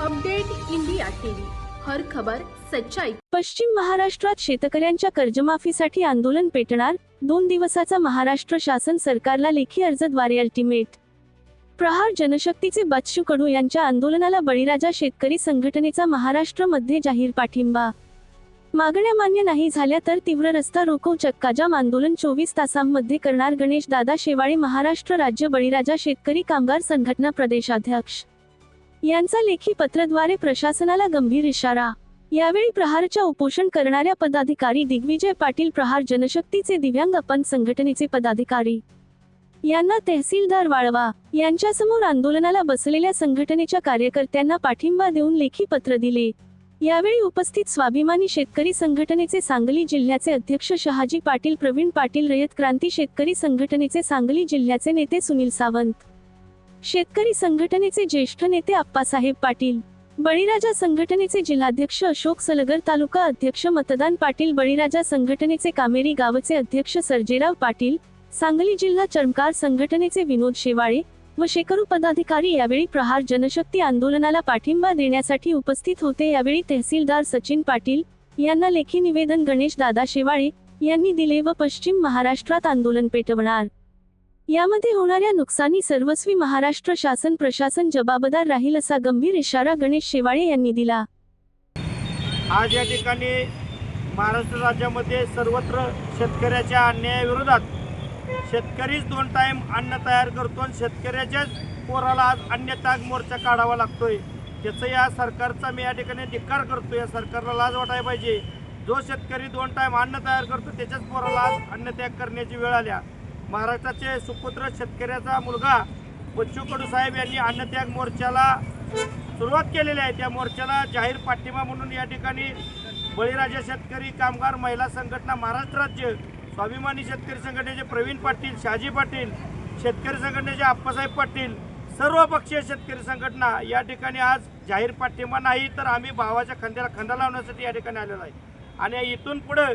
Update India TV. हर खबर सच्चाई. पश्चिम महाराष्ट्रात शेतकऱ्यांच्या कर्जमाफीसाठी आंदोलन पेटणार दोन दिवसाचा महाराष्ट्र शासन सरकारला लेखी अर्जद्वारे अल्टिमेट प्रहार जनशक्तीचे बच्चू कडू यांच्या आंदोलनाला बळीराजा शेतकरी संघटनेचा महाराष्ट्रमध्ये जाहीर पाठिंबा. मागण्या मान्य नाही झाल्या तर तीव्र रस्ता रोको चक्काजाम आंदोलन चोवीस तासांमध्ये करणार गणेश दादा शेवाळे महाराष्ट्र राज्य बळीराजा शेतकरी कामगार संघटना प्रदेशाध्यक्ष. यांचा लेखी पत्रद्वारे प्रशासनाला गंभीर इशारा. यावेळी प्रहारच्या उपोषण करणाऱ्या पदाधिकारी दिग्विजय पाटील प्रहार जनशक्तीचे दिव्यांग अपन संघटनेचे पदाधिकारी. यांना तहसीलदार वाळवा यांच्यासमोर आंदोलनाला बसलेल्या संघटनेच्या कार्यकर्त्यांना पाठिंबा देऊन लेखी पत्र दिले. यावेळी उपस्थित स्वाभिमानी शेतकरी संघटनेचे सांगली जिल्ह्याचे अध्यक्ष शहाजी पाटील प्रवीण पाटील रयत क्रांती शेतकरी संघटनेचे सांगली जिल्ह्याचे नेते सुनील सावंत. शेतकरी संघटनेचे ज्येष्ठ नेते आप्पासाहेब पाटील बळीराजा संघटनेचे जिल्हाध्यक्ष अशोक सलगर तालुका अध्यक्ष मतदान पाटील बळीराजा संघटनेचे कामेरी गावचे अध्यक्ष सर्जेराव पाटील सांगली जिल्हा चर्मकार संघटनेचे विनोद शेवाळे व शेकडो पदाधिकारी यावेळी प्रहार जनशक्ती आंदोलनाला पाठिंबा देण्यासाठी उपस्थित होते. यावेळी तहसीलदार सचिन पाटील यांना लेखी निवेदन गणेश दादा शेवाळे यांनी दिले व पश्चिम महाराष्ट्रात आंदोलन पेटवणार. यामध्ये होणाऱ्या नुकसानी सर्वस्वी महाराष्ट्र शासन प्रशासन जबाबदार राहील असा गंभीर इशारा गणेश शेवाळे यांनी दिला. आज या ठिकाणी महाराष्ट्र राज्यामध्ये सर्वत्र शेतकऱ्याच्या अन्यायाविरोधात शेतकरीच दोन टाईम अन्न तयार करतो आणि शेतकऱ्याच्याच पोराला आज अन्य मोर्चा काढावा लागतोय. त्याचं या सरकारचा मी या ठिकाणी धिक्कार करतो या सरकारला लाज वाटायला पाहिजे. जो शेतकरी दोन टाईम अन्न तयार करतो त्याच्याच पोराला आज अन्नत्याग करण्याची वेळ आल्या. महाराष्ट्राचे सुपुत्र शेतकऱ्याचा मुलगा बच्चू कडू साहेब यांनी अन्नत्याग मोर्चाला सुरुवात केलेली आहे. त्या मोर्चाला जाहीर पाठिंबा म्हणून या ठिकाणी बळीराजा शेतकरी कामगार महिला संघटना महाराष्ट्र राज्य स्वाभिमानी शेतकरी संघटनेचे प्रवीण पाटील शहाजी पाटील शेतकरी संघटनेचे आप्पासाहेब पाटील सर्व पक्षीय शेतकरी संघटना या ठिकाणी आज जाहीर पाठिंबा नाही तर आम्ही भावाच्या खांद्याला खंदा लावण्यासाठी या ठिकाणी आलेलो आहे. आणि इथून पुढं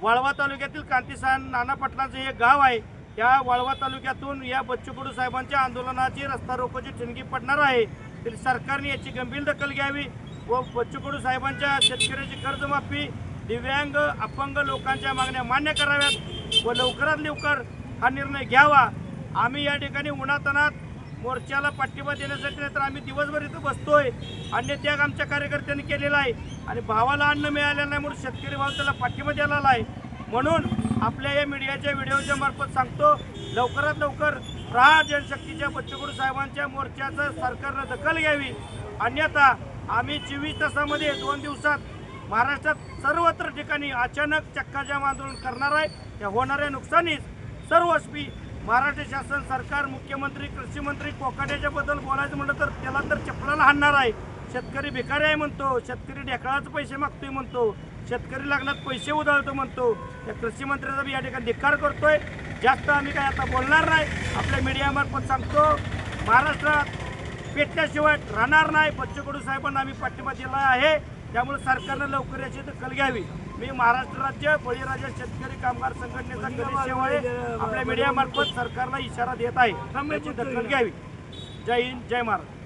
वाळवा तालुक्यातील क्रांतिसान नाना पाटलांचं हे गाव आहे. या वाळवा तालुक्यातून या बच्चू कडू साहेबांच्या आंदोलनाची रस्ता रोकोची ठिणगी पडणार आहे. तरी सरकारने याची गंभीर दखल घ्यावी व बच्चू कडू साहेबांच्या शेतकऱ्याची कर्जमाफी दिव्यांग अपंग लोकांच्या मागण्या मान्य कराव्यात व लवकरात लवकर हा निर्णय घ्यावा. आम्ही या ठिकाणी उन्हातानात मोर्चाला पाठिंबा देण्यासाठी नाही तर आम्ही दिवसभर इथं बसतोय. अन्य त्याग आमच्या कार्यकर्त्यांनी केलेला आहे आणि भावाला अन्न मिळालेलं नाही म्हणून शेतकरी भाव त्याला पाठिंबा दिलेला आहे. म्हणून आपल्या या मीडियाच्या व्हिडिओच्या मार्फत सांगतो लवकरात लवकर प्रहार जनशक्तीच्या बच्चूकडू साहेबांच्या मोर्चाचं सरकारनं दखल घ्यावी. अन्यथा आम्ही चोवीस तासामध्ये दोन दिवसात महाराष्ट्रात सर्वत्र ठिकाणी अचानक चक्काजाम आंदोलन करणार आहे. त्या होणाऱ्या नुकसानीस सर्वस्वी महाराष्ट्र शासन सरकार मुख्यमंत्री कृषीमंत्री कोकाट्याच्याबद्दल बोलायचं म्हटलं तर त्याला तर चपलाला हाणणार आहे. शेतकरी भिकारी आहे म्हणतो शेतकरी ढेकळाचं पैसे मागतोय म्हणतो. शेतकरी लग्नात पैसे उधळतो म्हणतो. त्या कृषी मंत्र्याचा मी या ठिकाणी धिक्कार करतोय. जास्त आम्ही काय आता बोलणार नाही. आपल्या मीडियामार्फत सांगतो. महाराष्ट्रात पेटल्याशिवाय राहणार नाही. बच्चू कडू साहेबांना आम्ही पाठिंबा दिला आहे. त्यामुळे सरकारनं लवकर याची दखल घ्यावी. मी महाराष्ट्र राज्य बळीराजा शेतकरी कामगार संघटनेचा गणेश शेवाळे आपल्या मीडियामार्फत सरकारला इशारा देत आहे. त्याची दखल घ्यावी. जय हिंद जय महाराष्ट्र.